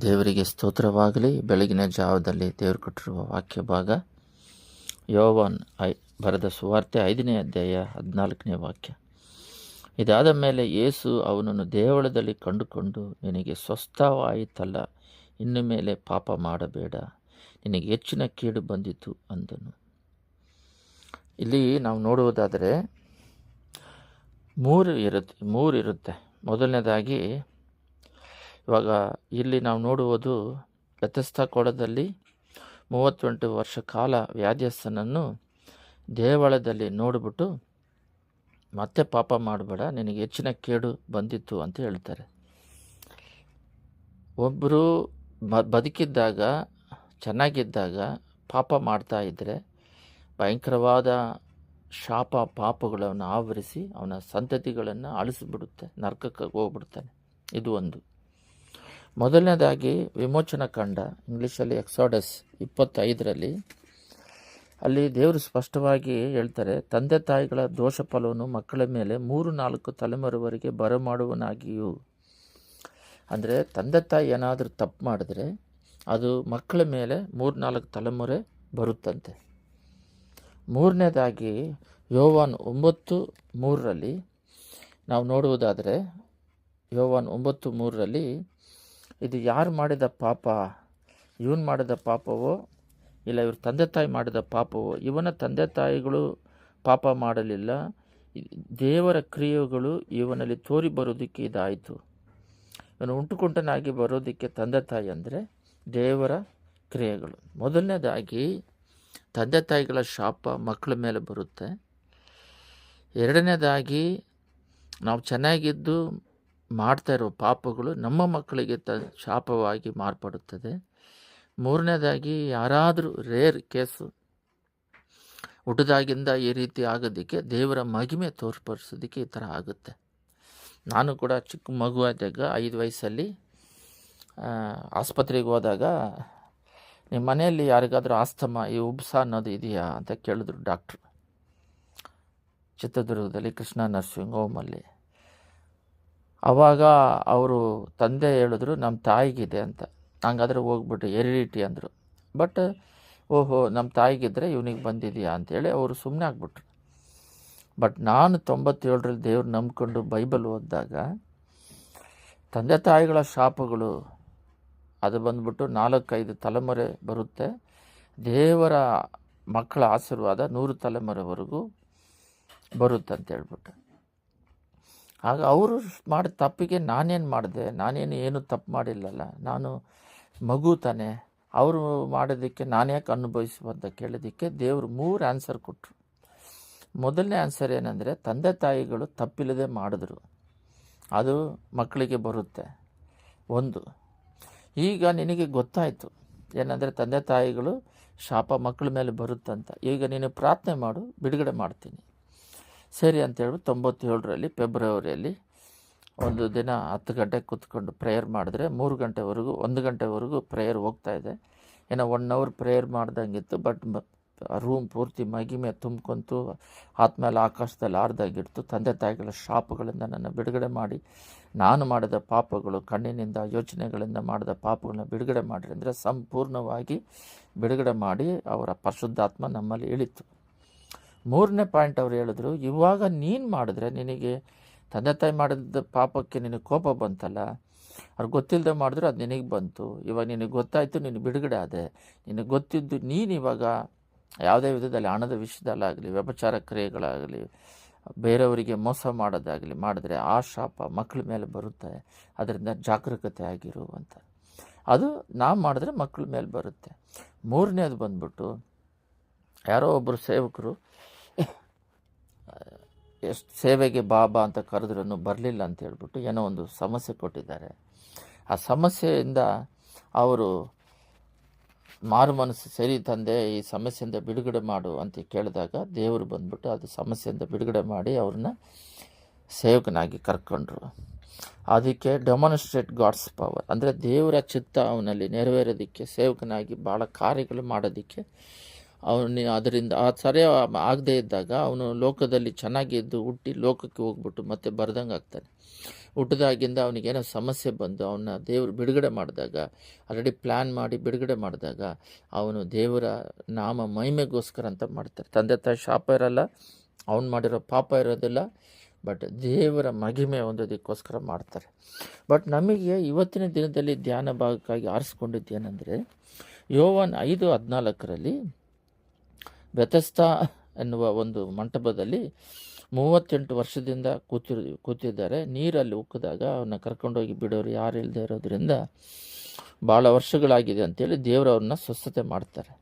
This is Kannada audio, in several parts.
ದೇವರಿಗೆ ಸ್ತೋತ್ರವಾಗಲಿ. ಬೆಳಗಿನ ಜಾವದಲ್ಲಿ ದೇವರು ಕೊಟ್ಟಿರುವ ವಾಕ್ಯ ಭಾಗ ಯೋವಾನ್ ಐ ಬರೆದ ಸುವಾರ್ತೆ ಐದನೇ ಅಧ್ಯಾಯ ಹದಿನಾಲ್ಕನೇ ವಾಕ್ಯ. ಇದಾದ ಮೇಲೆ ಯೇಸು ಅವನನ್ನು ದೇವಳದಲ್ಲಿ ಕಂಡುಕೊಂಡು, ನಿನಗೆ ಸ್ವಸ್ಥವಾಯಿತಲ್ಲ, ಇನ್ನು ಮೇಲೆ ಪಾಪ ಮಾಡಬೇಡ, ನಿನಗೆ ಹೆಚ್ಚಿನ ಕೀಡು ಬಂದಿತು ಅಂದನು. ಇಲ್ಲಿ ನಾವು ನೋಡುವುದಾದರೆ ಮೂರು ಇರುತ್ತೆ ಮೂರು ಇರುತ್ತೆ. ಮೊದಲನೇದಾಗಿ ಇವಾಗ ಇಲ್ಲಿ ನಾವು ನೋಡುವುದು ವ್ಯತ್ಯಸ್ತ ಕೊಡದಲ್ಲಿ ಮೂವತ್ತೆಂಟು ವರ್ಷ ಕಾಲ ವ್ಯಾಧ್ಯಸ್ಥನನ್ನು ದೇವಾಲಯದಲ್ಲಿ ನೋಡಿಬಿಟ್ಟು ಮತ್ತೆ ಪಾಪ ಮಾಡಬೇಡ, ನಿನಗೆ ಹೆಚ್ಚಿನ ಕೇಡು ಬಂದಿತ್ತು ಅಂತ ಹೇಳ್ತಾರೆ. ಒಬ್ಬರು ಬ, ಬದುಕಿದ್ದಾಗ, ಚೆನ್ನಾಗಿದ್ದಾಗ ಪಾಪ ಮಾಡ್ತಾ ಇದ್ದರೆ ಭಯಂಕರವಾದ ಶಾಪ ಪಾಪಗಳನ್ನು ಆವರಿಸಿ ಅವನ ಸಂತತಿಗಳನ್ನು ಅಳಿಸಿಬಿಡುತ್ತೆ, ನರ್ಕಕ್ಕೆ ಹೋಗ್ಬಿಡ್ತಾನೆ. ಇದು ಒಂದು. ಮೊದಲನೇದಾಗಿ ವಿಮೋಚನ ಕಂಡ ಇಂಗ್ಲೀಷಲ್ಲಿ ಎಕ್ಸಾಡಸ್ ಇಪ್ಪತ್ತೈದರಲ್ಲಿ. ಅಲ್ಲಿ ದೇವರು ಸ್ಪಷ್ಟವಾಗಿ ಹೇಳ್ತಾರೆ, ತಂದೆ ತಾಯಿಗಳ ದೋಷ ಫಲವನ್ನು ಮಕ್ಕಳ ಮೇಲೆ ಮೂರು ನಾಲ್ಕು ತಲೆಮಾರುವರೆಗೆ ಬರಮಾಡುವನಾಗಿಯೂ ಅಂದರೆ ತಂದೆ ತಾಯಿ ಏನಾದರೂ ತಪ್ಪು ಮಾಡಿದ್ರೆ ಅದು ಮಕ್ಕಳ ಮೇಲೆ ಮೂರು ನಾಲ್ಕು ತಲೆಮಾರೆ ಬರುತ್ತಂತೆ. ಮೂರನೇದಾಗಿ ಯೋವಾನ್ ಒಂಬತ್ತು ಮೂರರಲ್ಲಿ, ನಾವು ನೋಡುವುದಾದರೆ, ಯೋವಾನ್ ಒಂಬತ್ತು ಮೂರರಲ್ಲಿ ಇದು ಯಾರು ಮಾಡಿದ ಪಾಪ? ಇವನು ಮಾಡಿದ ಪಾಪವೋ? ಇಲ್ಲ, ಇವ್ರ ತಂದೆ ತಾಯಿ ಮಾಡಿದ ಪಾಪವೋ? ಇವನ ತಂದೆ ತಾಯಿಗಳು ಪಾಪ ಮಾಡಲಿಲ್ಲ. ದೇವರ ಕ್ರಿಯೆಗಳು ಇವನಲ್ಲಿ ತೋರಿ ಬರೋದಕ್ಕೆ ಇದಾಯಿತು. ಇವನು ಉಂಟುಕುಂಟನಾಗಿ ಬರೋದಕ್ಕೆ ತಂದೆ ತಾಯಿ ಅಂದರೆ ದೇವರ ಕ್ರಿಯೆಗಳು. ಮೊದಲನೇದಾಗಿ, ತಂದೆ ತಾಯಿಗಳ ಶಾಪ ಮಕ್ಕಳ ಮೇಲೆ ಬರುತ್ತೆ. ಎರಡನೇದಾಗಿ, ನಾವು ಚೆನ್ನಾಗಿದ್ದು ಮಾಡ್ತಾ ಇರೋ ಪಾಪಗಳು ನಮ್ಮ ಮಕ್ಕಳಿಗೆ ತ ಶಾಪವಾಗಿ ಮಾರ್ಪಡುತ್ತದೆ. ಮೂರನೇದಾಗಿ, ಯಾರಾದರೂ ರೇರ್ ಕೇಸು ಹುಟ್ಟದಾಗಿಂದ ಈ ರೀತಿ ಆಗೋದಕ್ಕೆ ದೇವರ ಮಹಿಮೆ ತೋರ್ಪಡಿಸೋದಕ್ಕೆ ಈ ಥರ ಆಗುತ್ತೆ. ನಾನು ಕೂಡ ಚಿಕ್ಕ ಮಗು ಆದಾಗ, ಐದು ವಯಸ್ಸಲ್ಲಿ ಆಸ್ಪತ್ರೆಗೆ ಹೋದಾಗ, ನಿಮ್ಮ ಮನೆಯಲ್ಲಿ ಯಾರಿಗಾದರೂ ಆಸ್ತಮ, ಈ ಉಬ್ಸ ಅನ್ನೋದು ಇದೆಯಾ? ಅಂತ ಕೇಳಿದ್ರು ಡಾಕ್ಟ್ರು. ಚಿತ್ರದುರ್ಗದಲ್ಲಿ ಕೃಷ್ಣ ನರ್ಸಿಂಗ್ ಹೋಮಲ್ಲಿ ಆವಾಗ ಅವರು ತಂದೆ ಹೇಳಿದ್ರು ನಮ್ಮ ತಾಯಿಗಿದೆ ಅಂತ. ಹಂಗಾದ್ರೆ ಹೋಗ್ಬಿಟ್ಟು ಎರಿಟಿ ಅಂದರು. ಬಟ್ ಓಹೋ ನಮ್ಮ ತಾಯಿಗಿದ್ರೆ ಇವನಿಗೆ ಬಂದಿದೆಯಾ ಅಂಥೇಳಿ ಅವರು ಸುಮ್ಮನೆ ಆಗ್ಬಿಟ್ರು. ಬಟ್ ನಾನು ತೊಂಬತ್ತೇಳರಲ್ಲಿ ದೇವ್ರು ನಂಬ್ಕೊಂಡು ಬೈಬಲ್ ಓದಿದಾಗ, ತಂದೆ ತಾಯಿಗಳ ಶಾಪಗಳು, ಅದು ಬಂದ್ಬಿಟ್ಟು ನಾಲ್ಕೈದು ತಲೆಮಾರೆ ಬರುತ್ತೆ. ದೇವರ ಮಕ್ಕಳ ಆಶೀರ್ವಾದ ನೂರು ತಲೆಮರೆವರೆಗೂ ಬರುತ್ತೆ ಅಂತ ಹೇಳ್ಬಿಟ್ಟು ಆಗ ಅವರು ಮಾಡಿದ ತಪ್ಪಿಗೆ ನಾನೇನು ಮಾಡಿದೆ? ನಾನೇನು ಏನು ತಪ್ಪು ಮಾಡಿಲ್ಲಲ್ಲ? ನಾನು ಮಗು ತಾನೆ. ಅವರು ಮಾಡೋದಕ್ಕೆ ನಾನ್ಯಾಕೆ ಅನುಭವಿಸುವ ಅಂತ ಕೇಳೋದಕ್ಕೆ ದೇವರು ಮೂರು ಆನ್ಸರ್ ಕೊಟ್ಟರು ಮೊದಲನೇ ಆನ್ಸರ್ ಏನಂದರೆ, ತಂದೆ ತಾಯಿಗಳು ತಪ್ಪಿಲ್ಲದೆ ಮಾಡಿದ್ರು. ಅದು ಮಕ್ಕಳಿಗೆ ಬರುತ್ತೆ. ಒಂದು, ಈಗ ನಿನಗೆ ಗೊತ್ತಾಯಿತು. ಏನಂದರೆ, ತಂದೆ ತಾಯಿಗಳು ಶಾಪ ಮಕ್ಕಳ ಮೇಲೆ ಬರುತ್ತಂತ. ಈಗ ನೀನು ಪ್ರಾರ್ಥನೆ ಮಾಡು, ಬಿಡುಗಡೆ ಮಾಡ್ತೀನಿ. ಸರಿ ಅಂತೇಳ್ಬಿಟ್ಟು ತೊಂಬತ್ತೇಳರಲ್ಲಿ, ಫೆಬ್ರವರಿಯಲ್ಲಿ ಒಂದು ದಿನ ಹತ್ತು ಗಂಟೆಗೆ ಕೂತ್ಕೊಂಡು ಪ್ರೇಯರ್ ಮಾಡಿದ್ರೆ ಮೂರು ಗಂಟೆವರೆಗೂ, ಒಂದು ಗಂಟೆವರೆಗೂ ಪ್ರೇಯರ್ ಹೋಗ್ತಾ ಇದೆ. ಏನೋ ಒನ್ ಅವರ್ ಪ್ರೇಯರ್ ಮಾಡ್ದಂಗಿತ್ತು ಬಟ್ ರೂಮ್ ಪೂರ್ತಿ ಮಗಿಮೆ ತುಂಬ್ಕೊಂತು ಆತ್ಮೇಲೆ ಆಕಾಶದಲ್ಲಿ ಆರ್ದಾಗಿಡ್ತು. ತಂದೆ ತಾಯಿಗಳ ಶಾಪಗಳಿಂದ ನನ್ನ ಬಿಡುಗಡೆ ಮಾಡಿ, ನಾನು ಮಾಡಿದ ಪಾಪಗಳು, ಕಣ್ಣಿನಿಂದ ಯೋಚನೆಗಳಿಂದ ಮಾಡಿದ ಪಾಪಗಳನ್ನ ಬಿಡುಗಡೆ ಮಾಡಿರಿ ಅಂದರೆ ಸಂಪೂರ್ಣವಾಗಿ ಬಿಡುಗಡೆ ಮಾಡಿ ಅವರ ಪರಿಶುದ್ಧಾತ್ಮ ನಮ್ಮಲ್ಲಿ ಇಳಿತು. ಮೂರನೇ ಪಾಯಿಂಟ್ ಅವ್ರು ಹೇಳಿದ್ರು, ಇವಾಗ ನೀನು ಮಾಡಿದ್ರೆ ನಿನಗೆ ತಂದೆ ತಾಯಿ ಮಾಡಿದ ಪಾಪಕ್ಕೆ ನಿನಗೆ ಕೋಪ ಬಂತಲ್ಲ, ಅವ್ರು ಗೊತ್ತಿಲ್ಲದೆ ಮಾಡಿದ್ರು ಅದು ನಿನಗೆ ಬಂತು, ಇವಾಗ ನಿನಗೆ ಗೊತ್ತಾಯಿತು, ನೀನು ಬಿಡುಗಡೆ ಆದೆ. ನಿನಗೆ ಗೊತ್ತಿದ್ದು ನೀನು ಇವಾಗ ಯಾವುದೇ ವಿಧದಲ್ಲಿ ಹಣದ ವಿಷಯದಲ್ಲಾಗಲಿ, ವ್ಯಭಚಾರ ಕ್ರಿಯೆಗಳಾಗಲಿ, ಬೇರೆಯವರಿಗೆ ಮೋಸ ಮಾಡೋದಾಗಲಿ, ಮಾಡಿದ್ರೆ ಆ ಶಾಪ ಮಕ್ಕಳ ಮೇಲೆ ಬರುತ್ತೆ, ಅದರಿಂದ ಜಾಗರೂಕತೆ ಆಗಿರು ಅಂತ. ಅದು ನಾವು ಮಾಡಿದ್ರೆ ಮಕ್ಕಳ ಮೇಲೆ ಬರುತ್ತೆ. ಮೂರನೇದು ಬಂದ್ಬಿಟ್ಟು, ಯಾರೋ ಒಬ್ಬರು ಸೇವಕರು ಎಷ್ಟು ಸೇವೆಗೆ ಬಾಬಾ ಅಂತ ಕರೆದ್ರೂ ಬರಲಿಲ್ಲ ಅಂತ ಹೇಳ್ಬಿಟ್ಟು ಏನೋ ಒಂದು ಸಮಸ್ಯೆ ಕೊಟ್ಟಿದ್ದಾರೆ. ಆ ಸಮಸ್ಯೆಯಿಂದ ಅವರು ಮಾರು ಮನಸ್ಸು ಸರಿ ತಂದೆ, ಈ ಸಮಸ್ಯೆಯಿಂದ ಬಿಡುಗಡೆ ಮಾಡು ಅಂತ ಕೇಳಿದಾಗ ದೇವರು ಬಂದ್ಬಿಟ್ಟು ಅದು ಸಮಸ್ಯೆಯಿಂದ ಬಿಡುಗಡೆ ಮಾಡಿ ಅವ್ರನ್ನ ಸೇವಕನಾಗಿ ಕರ್ಕೊಂಡ್ರು. ಅದಕ್ಕೆ ಡೆಮಾನ್ಸ್ಟ್ರೇಟ್ ಗಾಡ್ಸ್ ಪವರ್. ಅಂದರೆ ದೇವರ ಚಿತ್ತ ಅವನಲ್ಲಿ ನೆರವೇರೋದಕ್ಕೆ ಸೇವಕನಾಗಿ ಭಾಳ ಕಾರ್ಯಗಳು ಮಾಡೋದಕ್ಕೆ ಅವನು ಅದರಿಂದ ಆ ಸರಿ ಆಗದೇ ಇದ್ದಾಗ ಅವನು ಲೋಕದಲ್ಲಿ ಚೆನ್ನಾಗಿ ಇದ್ದು ಹುಟ್ಟಿ ಲೋಕಕ್ಕೆ ಹೋಗ್ಬಿಟ್ಟು ಮತ್ತೆ ಬರ್ದಂಗೆ ಆಗ್ತಾನೆ. ಹುಟ್ಟಿದಾಗಿಂದ ಅವನಿಗೇನೋ ಸಮಸ್ಯೆ ಬಂದು ಅವನ ದೇವರು ಬಿಡುಗಡೆ ಮಾಡಿದಾಗ ಆಲ್ರೆಡಿ ಪ್ಲ್ಯಾನ್ ಮಾಡಿ ಬಿಡುಗಡೆ ಮಾಡಿದಾಗ ಅವನು ದೇವರ ನಾಮ ಮಹಿಮೆಗೋಸ್ಕರ ಅಂತ ಮಾಡ್ತಾರೆ. ತಂದೆ ತಾಯಿ ಶಾಪ ಇರಲ್ಲ, ಅವನು ಮಾಡಿರೋ ಪಾಪ ಇರೋದಿಲ್ಲ ಬಟ್ ದೇವರ ಮಹಿಮೆ ಹೊಂದೋದಕ್ಕೋಸ್ಕರ ಮಾಡ್ತಾರೆ. ಬಟ್ ನಮಗೆ ಇವತ್ತಿನ ದಿನದಲ್ಲಿ ಧ್ಯಾನ ಭಾಗಕ್ಕಾಗಿ ಆರಿಸ್ಕೊಂಡಿದ್ದೇನೆಂದರೆ, ಯೋವನ್ ಐದು ಹದಿನಾಲ್ಕರಲ್ಲಿ ಬೆತಸ್ತಾ ಎನ್ನುವ ಒಂದು ಮಂಟಪದಲ್ಲಿ ಮೂವತ್ತೆಂಟು ವರ್ಷದಿಂದ ಕೂತಿರ್, ಕೂತಿದ್ದಾರೆ. ನೀರಲ್ಲಿ ಉಕ್ಕಿದಾಗ ಅವನ್ನ ಕರ್ಕೊಂಡೋಗಿ ಬಿಡೋರು ಯಾರು ಇಲ್ಲದೆ ಇರೋದ್ರಿಂದ ಭಾಳ ವರ್ಷಗಳಾಗಿದೆ ಅಂತೇಳಿ ದೇವರು ಅವ್ರನ್ನ ಸ್ವಸ್ಥತೆ ಮಾಡ್ತಾರೆ.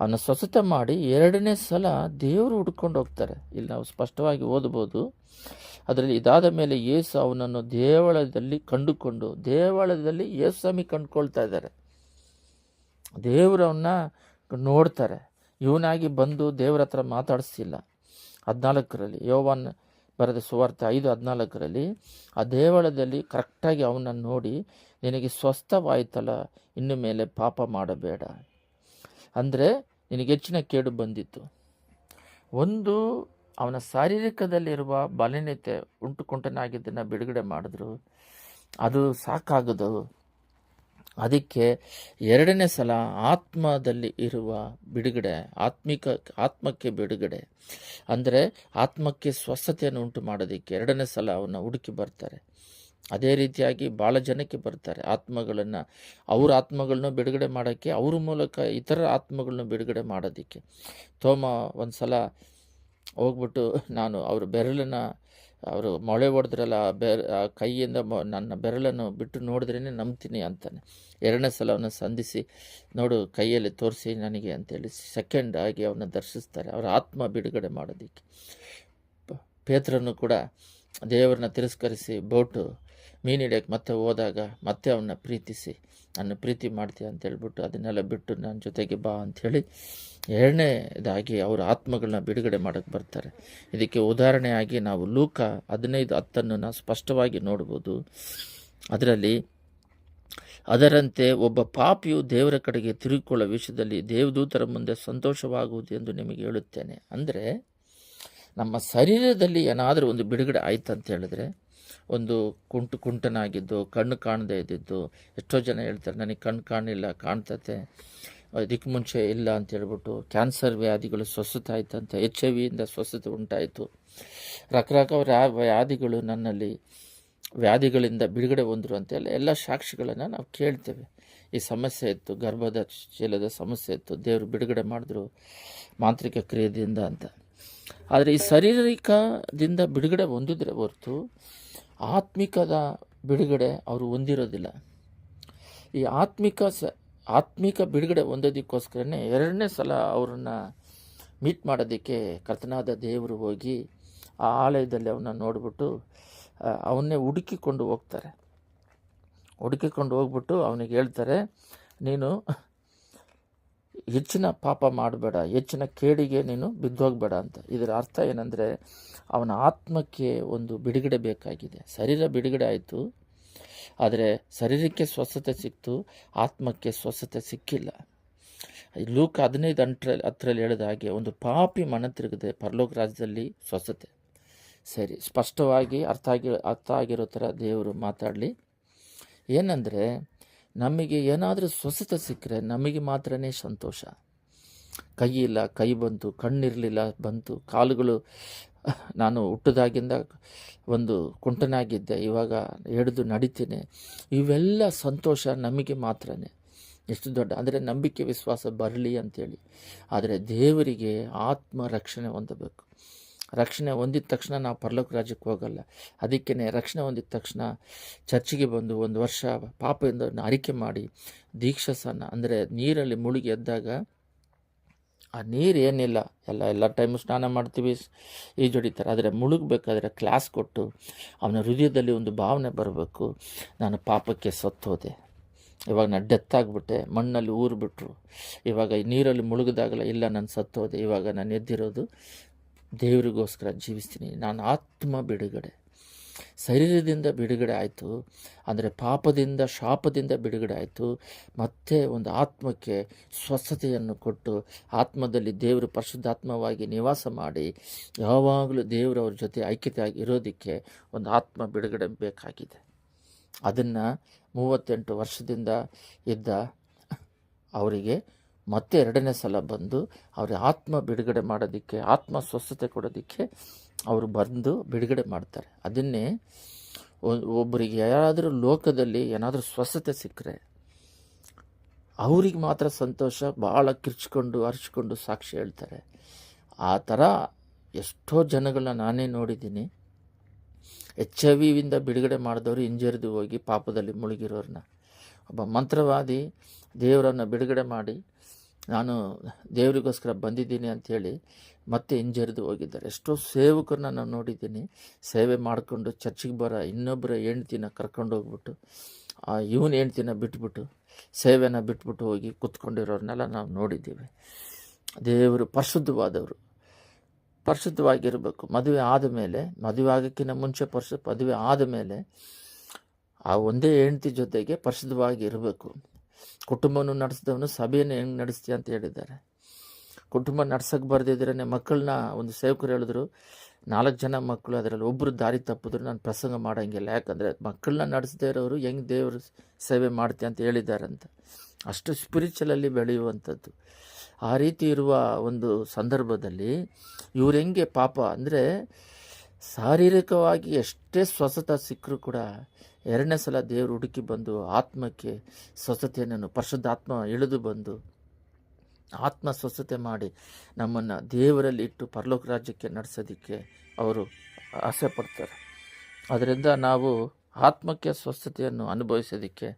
ಅವನ್ನ ಸ್ವಸ್ಥತೆ ಮಾಡಿ ಎರಡನೇ ಸಲ ದೇವರು ಹುಡ್ಕೊಂಡು ಹೋಗ್ತಾರೆ. ಇಲ್ಲಿ ನಾವು ಸ್ಪಷ್ಟವಾಗಿ ಓದ್ಬೋದು. ಅದರಲ್ಲಿ ಇದಾದ ಮೇಲೆ ಯೇಸು ಅವನನ್ನು ದೇವಳದಲ್ಲಿ ಕಂಡುಕೊಂಡು ದೇವಳದಲ್ಲಿ ಯೇಸು ಕಂಡುಕೊಳ್ತಾ ಇದ್ದಾರೆ. ದೇವರವನ್ನ ನೋಡ್ತಾರೆ. ಇವನಾಗಿ ಬಂದು ದೇವರ ಹತ್ರ ಮಾತಾಡಿಸಿಲ್ಲ. ಹದಿನಾಲ್ಕರಲ್ಲಿ ಯೋವಾನ್ ಬರೆದ ಸುವಾರ್ಥ ಐದು ಹದಿನಾಲ್ಕರಲ್ಲಿ, ಆ ದೇವಳದಲ್ಲಿ ಕರೆಕ್ಟಾಗಿ ಅವನನ್ನು ನೋಡಿ ನಿನಗೆ ಸ್ವಸ್ಥವಾಯ್ತಲ್ಲ, ಇನ್ನು ಮೇಲೆ ಪಾಪ ಮಾಡಬೇಡ. ಅಂದರೆ ನಿನಗೆ ಹೆಚ್ಚಿನ ಕೇಡು ಬಂದಿತ್ತು. ಒಂದು, ಅವನ ಶಾರೀರಿಕದಲ್ಲಿರುವ ಬಲನೀಯತೆ ಉಂಟು ಕುಂಟನಾಗಿದ್ದನ್ನು ಬಿಡುಗಡೆ ಮಾಡಿದ್ರು. ಅದು ಸಾಕಾಗದು. ಅದಕ್ಕೆ ಎರಡನೇ ಸಲ ಆತ್ಮದಲ್ಲಿ ಇರುವ ಬಿಡುಗಡೆ, ಆತ್ಮಿಕ, ಆತ್ಮಕ್ಕೆ ಬಿಡುಗಡೆ, ಅಂದರೆ ಆತ್ಮಕ್ಕೆ ಸ್ವಸ್ಥತೆಯನ್ನು ಉಂಟು ಮಾಡೋದಕ್ಕೆ ಎರಡನೇ ಸಲ ಅವನ್ನ ಹುಡುಕಿ ಬರ್ತಾರೆ. ಅದೇ ರೀತಿಯಾಗಿ ಭಾಳ ಜನಕ್ಕೆ ಬರ್ತಾರೆ. ಆತ್ಮಗಳನ್ನು, ಅವ್ರ ಆತ್ಮಗಳನ್ನ ಬಿಡುಗಡೆ ಮಾಡೋಕ್ಕೆ, ಅವ್ರ ಮೂಲಕ ಇತರ ಆತ್ಮಗಳನ್ನ ಬಿಡುಗಡೆ ಮಾಡೋದಕ್ಕೆ. ತೋಮ ಒಂದು ಸಲ ಹೋಗ್ಬಿಟ್ಟು ನಾನು ಅವ್ರ ಬೆರಳನ್ನು ಅವರು ಮೊಳೆ ಹೊಡೆದ್ರಲ್ಲ, ಆ ಬೆರ, ಆ ಕೈಯಿಂದ ನನ್ನ ಬೆರಳನ್ನು ಬಿಟ್ಟು ನೋಡಿದ್ರೇ ನಂಬ್ತೀನಿ ಅಂತಾನೆ. ಎರಡನೇ ಸಲ ಅವನ ಸಂಧಿಸಿ, ನೋಡು, ಕೈಯಲ್ಲಿ ತೋರಿಸಿ ನನಗೆ ಅಂತೇಳಿ ಸೆಕೆಂಡ್ ಆಗಿ ಅವನ್ನ ದರ್ಶಿಸ್ತಾರೆ. ಅವರ ಆತ್ಮ ಬಿಡುಗಡೆ ಮಾಡೋದಕ್ಕೆ. ಪೇತ್ರನು ಕೂಡ ದೇವರನ್ನ ತಿರಸ್ಕರಿಸಿ ಬೋಟು ಮೀನು ಹಿಡಿಯೋಕ್ಕೆ ಮತ್ತೆ ಹೋದಾಗ ಮತ್ತೆ ಅವನ್ನ ಪ್ರೀತಿಸಿ ನನ್ನ ಪ್ರೀತಿ ಮಾಡ್ತೀಯ ಅಂತ ಹೇಳ್ಬಿಟ್ಟು ಅದನ್ನೆಲ್ಲ ಬಿಟ್ಟು ನನ್ನ ಜೊತೆಗೆ ಬಾ ಅಂಥೇಳಿ ಎರಡನೇದಾಗಿ ಅವರ ಆತ್ಮಗಳನ್ನ ಬಿಡುಗಡೆ ಮಾಡೋಕ್ಕೆ ಬರ್ತಾರೆ. ಇದಕ್ಕೆ ಉದಾಹರಣೆಯಾಗಿ ನಾವು ಲೂಕ ಹದಿನೈದು ಹತ್ತನ್ನು ನಾವು ಸ್ಪಷ್ಟವಾಗಿ ನೋಡ್ಬೋದು. ಅದರಲ್ಲಿ ಅದರಂತೆ ಒಬ್ಬ ಪಾಪಿಯು ದೇವರ ಕಡೆಗೆ ತಿರುಗಿಕೊಳ್ಳೋ ವಿಷಯದಲ್ಲಿ ದೇವದೂತರ ಮುಂದೆ ಸಂತೋಷವಾಗುವುದು ಎಂದು ನಿಮಗೆ ಹೇಳುತ್ತೇನೆ. ಅಂದರೆ ನಮ್ಮ ಶರೀರದಲ್ಲಿ ಏನಾದರೂ ಒಂದು ಬಿಡುಗಡೆ ಆಯ್ತು ಅಂತ ಹೇಳಿದ್ರೆ ಒಂದು ಕುಂಟು ಕುಂಟನಾಗಿದ್ದು, ಕಣ್ಣು ಕಾಣದೇ ಇದ್ದಿದ್ದು, ಎಷ್ಟೋ ಜನ ಹೇಳ್ತಾರೆ, ನನಗೆ ಕಣ್ಣು ಕಾಣಲಿಲ್ಲ, ಕಾಣ್ತತೆ. ಇದಕ್ಕೆ ಮುಂಚೆ ಇಲ್ಲ ಅಂತ ಹೇಳ್ಬಿಟ್ಟು ಕ್ಯಾನ್ಸರ್ ವ್ಯಾಧಿಗಳು ಅಂತ, ಎಚ್ ಐ ವಿಯಿಂದ ಸ್ವಸ್ಥತೆ ಉಂಟಾಯಿತು. ರಕರಕ ವ್ಯಾಧಿಗಳು ನನ್ನಲ್ಲಿ ವ್ಯಾಧಿಗಳಿಂದ ಬಿಡುಗಡೆ ಹೊಂದರು ಅಂತೆಲ್ಲ ಎಲ್ಲ ಸಾಕ್ಷಿಗಳನ್ನು ನಾವು ಕೇಳ್ತೇವೆ. ಈ ಸಮಸ್ಯೆ ಇತ್ತು, ಗರ್ಭದ ಚೀಲದ ಸಮಸ್ಯೆ ಇತ್ತು, ದೇವರು ಬಿಡುಗಡೆ ಮಾಡಿದ್ರು ಮಾಂತ್ರಿಕ ಕ್ರಿಯೆಯಿಂದ ಅಂತ. ಆದರೆ ಈ ಶಾರೀರಿಕದಿಂದ ಬಿಡುಗಡೆ ಹೊಂದಿದ್ರೆ ಹೊರತು ಆತ್ಮಿಕದ ಬಿಡುಗಡೆ ಅವರು ಹೊಂದಿರೋದಿಲ್ಲ. ಈ ಆತ್ಮಿಕ ಸ, ಆತ್ಮಿಕ ಬಿಡುಗಡೆ ಹೊಂದೋದಕ್ಕೋಸ್ಕರನೇ ಎರಡನೇ ಸಲ ಅವರನ್ನು ಮೀಟ್ ಮಾಡೋದಕ್ಕೆ ಕರ್ತನಾದ ದೇವರು ಹೋಗಿ ಆ ಆಲಯದಲ್ಲಿ ಅವನ್ನ ನೋಡಿಬಿಟ್ಟು ಅವನ್ನೇ ಹುಡುಕಿಕೊಂಡು ಹೋಗ್ತಾರೆ. ಹುಡುಕಿಕೊಂಡು ಹೋಗ್ಬಿಟ್ಟು ಅವನಿಗೆ ಹೇಳ್ತಾರೆ, ನೀನು ಹೆಚ್ಚಿನ ಪಾಪ ಮಾಡಬೇಡ, ಹೆಚ್ಚಿನ ಕೇಡಿಗೆ ನೀನು ಬಿದ್ದೋಗ್ಬೇಡ ಅಂತ. ಇದರ ಅರ್ಥ ಏನಂದರೆ, ಅವನ ಆತ್ಮಕ್ಕೆ ಒಂದು ಬಿಡುಗಡೆ ಬೇಕಾಗಿದೆ. ಶರೀರ ಬಿಡುಗಡೆ ಆಯಿತು, ಆದರೆ ಶರೀರಕ್ಕೆ ಸ್ವಸ್ಥತೆ ಸಿಕ್ತು, ಆತ್ಮಕ್ಕೆ ಸ್ವಸ್ಥತೆ ಸಿಕ್ಕಿಲ್ಲ. ಲೂಕ್ ಹದಿನೈದು ಅಂಟ್ರ ಹತ್ರಲ್ಲಿ ಹೇಳಿದ ಹಾಗೆ, ಒಂದು ಪಾಪಿ ಮನ ತಿರುಗದೆ ಪರಲೋಕ ರಾಜ್ಯದಲ್ಲಿ ಸ್ವಸ್ಥತೆ. ಸರಿ, ಸ್ಪಷ್ಟವಾಗಿ ಅರ್ಥ ಆಗಿ, ಅರ್ಥ ಆಗಿರೋ ಥರ ದೇವರು ಮಾತಾಡಲಿ. ಏನಂದರೆ ನಮಗೆ ಏನಾದರೂ ಸ್ವಸ್ಥತೆ ಸಿಕ್ಕರೆ ನಮಗೆ ಮಾತ್ರನೇ ಸಂತೋಷ. ಕೈ ಇಲ್ಲ ಕೈ ಬಂತು, ಕಣ್ಣಿರಲಿಲ್ಲ, ಬಂತು. ಕಾಲುಗಳು, ನಾನು ಹುಟ್ಟಿದಾಗಿಂದ ಒಂದು ಕುಂಟನಾಗಿದ್ದೆ, ಇವಾಗ ಹಿಡಿದು ನಡಿತೀನಿ. ಇವೆಲ್ಲ ಸಂತೋಷ ನಮಗೆ ಮಾತ್ರನೇ. ಎಷ್ಟು ದೊಡ್ಡ, ಅಂದರೆ ನಂಬಿಕೆ, ವಿಶ್ವಾಸ ಬರಲಿ ಅಂತೇಳಿ. ಆದರೆ ದೇವರಿಗೆ ಆತ್ಮ ರಕ್ಷಣೆ ಹೊಂದಬೇಕು. ರಕ್ಷಣೆ ಹೊಂದಿದ ತಕ್ಷಣ ನಾವು ಪರಲೋಕ ರಾಜ್ಯಕ್ಕೆ ಹೋಗಲ್ಲ. ಅದಕ್ಕೇ ರಕ್ಷಣೆ ಹೊಂದಿದ ತಕ್ಷಣ ಚರ್ಚಿಗೆ ಬಂದು ಒಂದು ವರ್ಷ ಪಾಪದಿಂದ ಅರಿಕೆ ಮಾಡಿ ದೀಕ್ಷಾಸನ ಅಂದರೆ ನೀರಲ್ಲಿ ಮುಳುಗಿ ಎದ್ದಾಗ ಆ ನೀರು ಏನಿಲ್ಲ. ಎಲ್ಲ ಎಲ್ಲ ಟೈಮು ಸ್ನಾನ ಮಾಡ್ತೀವಿ. ಈಜೊಡಿತಾರೆ ಆದರೆ ಮುಳುಗಬೇಕಾದ್ರೆ ಕ್ಲಾಸ್ ಕೊಟ್ಟು ಅವನ ಹೃದಯದಲ್ಲಿ ಒಂದು ಭಾವನೆ ಬರಬೇಕು. ನಾನು ಪಾಪಕ್ಕೆ ಸತ್ತೋದೆ. ಇವಾಗ ನಾನು ಡೆತ್ ಆಗಿಬಿಟ್ಟೆ. ಮಣ್ಣಲ್ಲಿ ಊರಿಬಿಟ್ರು ಇವಾಗ ಈ ನೀರಲ್ಲಿ ಮುಳುಗಿದಾಗಲ ಇಲ್ಲ, ನಾನು ಸತ್ತೋದೆ. ಇವಾಗ ನಾನು ಎದ್ದಿರೋದು ದೇವರಿಗೋಸ್ಕರ ಜೀವಿಸ್ತೀನಿ. ನಾನು ಆತ್ಮ ಬಿಡುಗಡೆ. ಶರೀರದಿಂದ ಬಿಡುಗಡೆ ಆಯಿತು. ಅಂದರೆ ಪಾಪದಿಂದ, ಶಾಪದಿಂದ ಬಿಡುಗಡೆ ಆಯಿತು. ಮತ್ತೆ ಒಂದು ಆತ್ಮಕ್ಕೆ ಸ್ವಸ್ಥತೆಯನ್ನು ಕೊಟ್ಟು ಆತ್ಮದಲ್ಲಿ ದೇವರು ಪರಿಶುದ್ಧಾತ್ಮವಾಗಿ ನಿವಾಸ ಮಾಡಿ ಯಾವಾಗಲೂ ದೇವರವ್ರ ಜೊತೆ ಐಕ್ಯತೆಯಾಗಿ ಇರೋದಕ್ಕೆ ಒಂದು ಆತ್ಮ ಬಿಡುಗಡೆ ಬೇಕಾಗಿದೆ. ಅದನ್ನು ಮೂವತ್ತೆಂಟು ವರ್ಷದಿಂದ ಇದ್ದ ಅವರಿಗೆ ಮತ್ತೆ ಎರಡನೇ ಸಲ ಬಂದು ಅವರ ಆತ್ಮ ಬಿಡುಗಡೆ ಮಾಡೋದಕ್ಕೆ, ಆತ್ಮ ಸ್ವಸ್ಥತೆ ಕೊಡೋದಕ್ಕೆ ಅವರು ಬಂದು ಬಿಡುಗಡೆ ಮಾಡ್ತಾರೆ. ಅದನ್ನೇ ಒಬ್ಬರಿಗೆ ಯಾರಾದರೂ ಲೋಕದಲ್ಲಿ ಏನಾದರೂ ಸ್ವಸ್ಥತೆ ಸಿಕ್ಕರೆ ಅವ್ರಿಗೆ ಮಾತ್ರ ಸಂತೋಷ, ಭಾಳ ಕಿರ್ಚ್ಕೊಂಡು ಅರ್ಚ್ಕೊಂಡು ಸಾಕ್ಷಿ ಹೇಳ್ತಾರೆ. ಆ ಥರ ಎಷ್ಟೋ ಜನಗಳನ್ನ ನಾನೇ ನೋಡಿದ್ದೀನಿ. ಎಚ್ ಐ ವಿಯಿಂದ ಬಿಡುಗಡೆ ಮಾಡಿದವರು ಹಿಂಜರಿದು ಹೋಗಿ ಪಾಪದಲ್ಲಿ ಮುಳುಗಿರೋರನ್ನ ಒಬ್ಬ ಮಂತ್ರವಾದಿ ದೇವರನ್ನು ಬಿಡುಗಡೆ ಮಾಡಿ ನಾನು ದೇವರಿಗೋಸ್ಕರ ಬಂದಿದ್ದೀನಿ ಅಂಥೇಳಿ ಮತ್ತೆ ಹಿಂಜರಿದು ಹೋಗಿದ್ದಾರೆ. ಎಷ್ಟೋ ಸೇವಕರನ್ನ ನಾನು ನೋಡಿದ್ದೀನಿ. ಸೇವೆ ಮಾಡಿಕೊಂಡು ಚರ್ಚಿಗೆ ಬರೋ ಇನ್ನೊಬ್ಬರ ಹೆಂಡ್ತಿನ ಕರ್ಕೊಂಡು ಹೋಗ್ಬಿಟ್ಟು ಇವನ ಹೆಂಡ್ತಿನ ಬಿಟ್ಬಿಟ್ಟು, ಸೇವೆನ ಬಿಟ್ಬಿಟ್ಟು ಹೋಗಿ ಕೂತ್ಕೊಂಡಿರೋರನ್ನೆಲ್ಲ ನಾವು ನೋಡಿದ್ದೀವಿ. ದೇವರು ಪರಿಶುದ್ಧವಾದವರು. ಪರಿಶುದ್ಧವಾಗಿರಬೇಕು. ಮದುವೆ ಆದ ಮೇಲೆ, ಮದುವೆ ಆಗೋಕ್ಕಿಂತ ಮುಂಚೆ ಪರಿಶು ಮದುವೆ ಆದ ಮೇಲೆ ಆ ಒಂದೇ ಹೆಂಡ್ತಿ ಜೊತೆಗೆ ಪರಿಶುದ್ಧವಾಗಿ ಇರಬೇಕು. ಕುಟುಂಬವನ್ನು ನಡೆಸಿದವನು ಸಭೆಯನ್ನು ಹೆಂಗೆ ನಡೆಸ್ತೀಯ ಅಂತ ಹೇಳಿದ್ದಾರೆ. ಕುಟುಂಬ ನಡ್ಸೋಕ್ಕೆ ಬರ್ದಿದ್ರೆ ಮಕ್ಕಳನ್ನ ಒಂದು ಸೇವಕರು ಹೇಳಿದ್ರು, ನಾಲ್ಕು ಜನ ಮಕ್ಕಳು ಅದರಲ್ಲಿ ಒಬ್ಬರು ದಾರಿ ತಪ್ಪಿದ್ರು, ನಾನು ಪ್ರಸಂಗ ಮಾಡೋಂಗಿಲ್ಲ. ಯಾಕಂದರೆ ಮಕ್ಕಳನ್ನ ನಡೆಸದೇ ಇರೋರು ಹೆಂಗೆ ದೇವರು ಸೇವೆ ಮಾಡ್ತೀಯ ಅಂತ ಹೇಳಿದ್ದಾರಂತ. ಅಷ್ಟು ಸ್ಪಿರಿಚುವಲಲ್ಲಿ ಬೆಳೆಯುವಂಥದ್ದು. ಆ ರೀತಿ ಇರುವ ಒಂದು ಸಂದರ್ಭದಲ್ಲಿ ಇವ್ರು ಹೆಂಗೆ ಪಾಪ ಅಂದರೆ ಶಾರೀರಿಕವಾಗಿ ಎಷ್ಟೇ ಸ್ವಸ್ಥತ ಸಿಕ್ಕರೂ ಕೂಡ ಎರಡನೇ ಸಲ ದೇವರು ಹುಡುಕಿ ಬಂದು ಆತ್ಮಕ್ಕೆ ಸ್ವಸ್ಥತೆಯನ್ನು ಪರಿಶುದ್ಧಾತ್ಮ ಇಳಿದು ಬಂದು ಆತ್ಮ ಸ್ವಸ್ಥತೆ ಮಾಡಿ ನಮ್ಮನ್ನು ದೇವರಲ್ಲಿ ಇಟ್ಟು ಪರಲೋಕ ರಾಜ್ಯಕ್ಕೆ ನಡೆಸೋದಕ್ಕೆ ಅವರು ಆಸೆ ಪಡ್ತಾರೆ. ಅದರಿಂದ ನಾವು ಆತ್ಮಕ್ಕೆ ಸ್ವಸ್ಥತೆಯನ್ನು ಅನುಭವಿಸೋದಕ್ಕೆ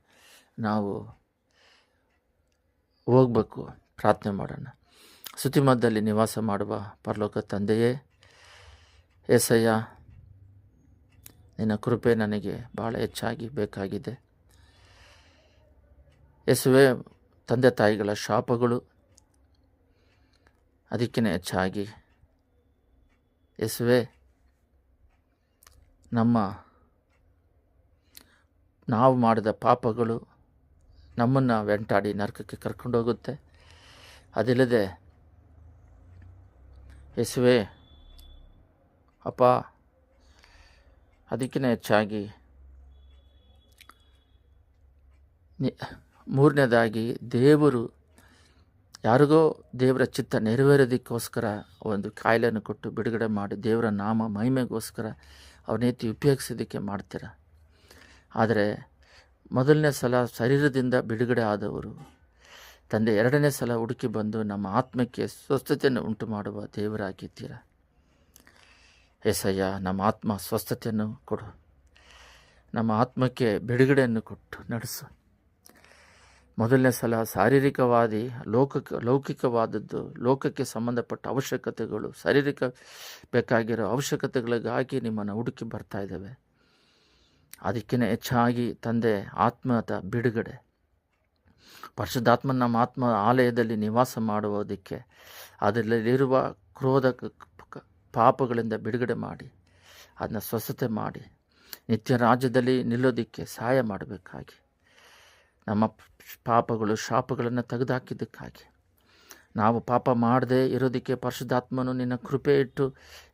ನಾವು ಹೋಗಬೇಕು. ಪ್ರಾರ್ಥನೆ ಮಾಡೋಣ. ಸುತಿಮದ್ದಲ್ಲಿ ನಿವಾಸ ಮಾಡುವ ಪರಲೋಕ ತಂದೆಯೇ ಏಸಯ್ಯ, ನಿನ್ನ ಕೃಪೆ ನನಗೆ ಭಾಳ ಹೆಚ್ಚಾಗಿ ಬೇಕಾಗಿದೆ. ಎಸುವೆ ತಂದೆ ತಾಯಿಗಳ ಶಾಪಗಳು ಅದಕ್ಕಿಂತ ಹೆಚ್ಚಾಗಿ. ಎಸುವೆ ನಮ್ಮ, ನಾವು ಮಾಡಿದ ಪಾಪಗಳು ನಮ್ಮನ್ನು ವೆಂಟಾಡಿ ನರಕಕ್ಕೆ ಕರ್ಕೊಂಡೋಗುತ್ತೆ. ಅದಿಲ್ಲದೆ, ಯೇಸುವೆ ಅಪ್ಪ, ಅದಕ್ಕಿಂತ ಹೆಚ್ಚಾಗಿ ಮೂರನೇದಾಗಿ ದೇವರು ಯಾರಿಗೋ ದೇವರ ಚಿತ್ತ ನೆರವೇರೋದಕ್ಕೋಸ್ಕರ ಒಂದು ಕಾಯಿಲೆಯನ್ನು ಕೊಟ್ಟು ಬಿಡುಗಡೆ ಮಾಡಿ ದೇವರ ನಾಮ ಮಹಿಮೆಗೋಸ್ಕರ ಅವನೇತಿ ಉಪಯೋಗಿಸೋದಕ್ಕೆ ಮಾಡ್ತೀರ. ಆದರೆ ಮೊದಲನೇ ಸಲ ಶರೀರದಿಂದ ಬಿಡುಗಡೆ ಆದವರು, ತಂದೆ ಎರಡನೇ ಸಲ ಹುಡುಕಿ ಬಂದು ನಮ್ಮ ಆತ್ಮಕ್ಕೆ ಸ್ವಸ್ಥತೆಯನ್ನು ಉಂಟು ಮಾಡುವ ದೇವರಾಗಿದ್ದೀರ. ಏಸಯ್ಯ, ನಮ್ಮ ಆತ್ಮ ಸ್ವಸ್ಥತೆಯನ್ನು ಕೊಡು. ನಮ್ಮ ಆತ್ಮಕ್ಕೆ ಬಿಡುಗಡೆಯನ್ನು ಕೊಟ್ಟು ನಡೆಸು. ಮೊದಲನೇ ಸಲ ಶಾರೀರಿಕವಾದಿ ಲೋಕ ಲೌಕಿಕವಾದದ್ದು, ಲೋಕಕ್ಕೆ ಸಂಬಂಧಪಟ್ಟ ಅವಶ್ಯಕತೆಗಳು, ಶಾರೀರಿಕ ಬೇಕಾಗಿರೋ ಅವಶ್ಯಕತೆಗಳಿಗಾಗಿ ನಿಮ್ಮನ್ನು ಹುಡುಕಿ ಬರ್ತಾ ಇದ್ದಾವೆ. ಅದಕ್ಕಿಂತ ಹೆಚ್ಚಾಗಿ ತಂದೆ ಆತ್ಮದ ಬಿಡುಗಡೆ. ಪರಿಶುದ್ಧಾತ್ಮ ನಮ್ಮ ಆತ್ಮ ಆಲಯದಲ್ಲಿ ನಿವಾಸ ಮಾಡುವುದಕ್ಕೆ ಅದರಲ್ಲಿರುವ ಕ್ರೋಧ ಪಾಪಗಳಿಂದ ಬಿಡುಗಡೆ ಮಾಡಿ, ಅದನ್ನ ಸ್ವಸ್ಥತೆ ಮಾಡಿ, ನಿತ್ಯ ರಾಜ್ಯದಲ್ಲಿ ನಿಲ್ಲೋದಕ್ಕೆ ಸಹಾಯ ಮಾಡಬೇಕಾಗಿ, ನಮ್ಮ ಪಾಪಗಳು, ಶಾಪಗಳನ್ನು ತೆಗೆದುಹಾಕಿದ್ದಕ್ಕಾಗಿ. ನಾವು ಪಾಪ ಮಾಡದೆ ಇರೋದಕ್ಕೆ ಪರಿಶುದ್ಧಾತ್ಮನು ನಿನ್ನ ಕೃಪೆ ಇಟ್ಟು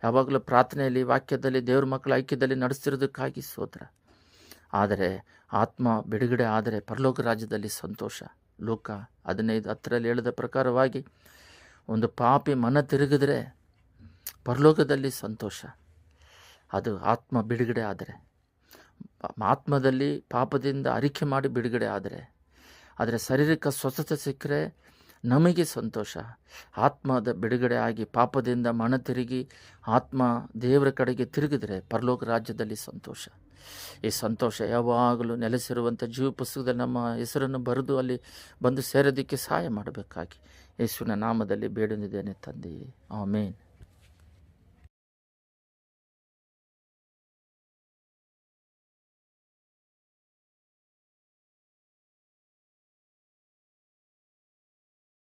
ಯಾವಾಗಲೂ ಪ್ರಾರ್ಥನೆಯಲ್ಲಿ, ವಾಕ್ಯದಲ್ಲಿ, ದೇವ್ರ ಮಕ್ಕಳ ಐಕ್ಯದಲ್ಲಿ ನಡೆಸಿರೋದಕ್ಕಾಗಿ ಸೋದ್ರ. ಆದರೆ ಆತ್ಮ ಬಿಡುಗಡೆ ಆದರೆ ಪರಲೋಕ ರಾಜ್ಯದಲ್ಲಿ ಸಂತೋಷ. ಲೋಕ ಹದಿನೈದು ಹತ್ತರಲ್ಲಿ ಹೇಳಿದ ಪ್ರಕಾರವಾಗಿ ಒಂದು ಪಾಪಿ ಮನ ತಿರುಗಿದ್ರೆ ಪರಲೋಕದಲ್ಲಿ ಸಂತೋಷ. ಅದು ಆತ್ಮ ಬಿಡುಗಡೆ ಆದರೆ. ಆತ್ಮದಲ್ಲಿ ಪಾಪದಿಂದ ಅರಿಕೆ ಮಾಡಿ ಬಿಡುಗಡೆ ಆದರೆ. ಆದರೆ ಶರೀರಕ್ಕೆ ಸ್ವಚ್ಛತೆ ಸಿಕ್ಕರೆ ನಮಗೆ ಸಂತೋಷ. ಆತ್ಮದ ಬಿಡುಗಡೆ ಆಗಿ ಪಾಪದಿಂದ ಮನ ತಿರುಗಿ ಆತ್ಮ ದೇವರ ಕಡೆಗೆ ತಿರುಗಿದರೆ ಪರಲೋಕ ರಾಜ್ಯದಲ್ಲಿ ಸಂತೋಷ. ಈ ಸಂತೋಷ ಯಾವಾಗಲೂ ನೆಲೆಸಿರುವಂಥ ಜೀವ ಪುಸ್ತಕದಲ್ಲಿ ನಮ್ಮ ಹೆಸರನ್ನು ಬರೆದು ಅಲ್ಲಿ ಬಂದು ಸೇರೋದಕ್ಕೆ ಸಹಾಯ ಮಾಡಬೇಕಾಗಿ. ಯೇಸುವಿನ ನಾಮದಲ್ಲಿ ಬೇಡನಿದ್ದೇನೆ ತಂದೆಯೇ ಆಮೇನ್.